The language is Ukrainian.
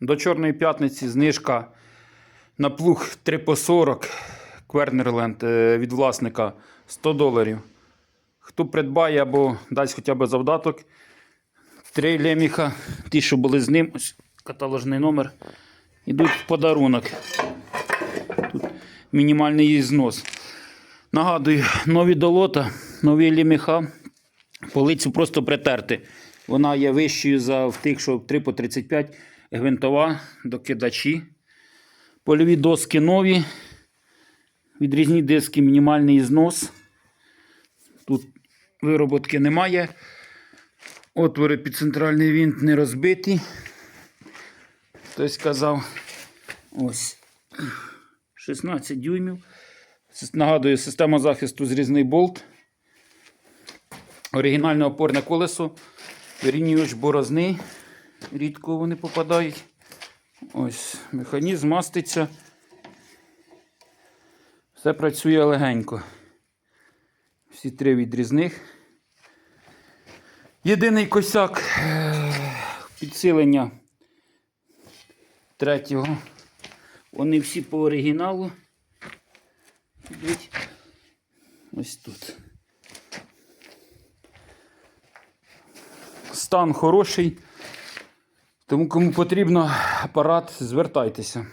До Чорної п'ятниці знижка на плуг 3 по 40 Квернерленд е, від власника 100 доларів. Хто придбає або дасть хоча б завдаток, три леміха, ті, що були з ним, ось каталожний номер, йдуть в подарунок. Тут мінімальний знос. Нагадую, нові долота, нові ліміха. Полицю просто притерти. Вона є вищою за в тих, що 3 по 35 гвинтова, докидачі. Польові доски нові. Відрізні диски, мінімальний знос. Тут вироботки немає. Отвори під центральний винт не розбиті. Хтось сказав. Ось 16 дюймів. Нагадую, система захисту зрізний болт. Оригінальне опорне колесо. Вирівнювач борозни. Рідко вони попадають. Ось механізм маститься. Все працює легенько. Всі три відрізних. Єдиний косяк е, підсилення третього. Вони всі по оригіналу. Ось тут. Стан хороший. Тому кому потрібно апарат, звертайтеся.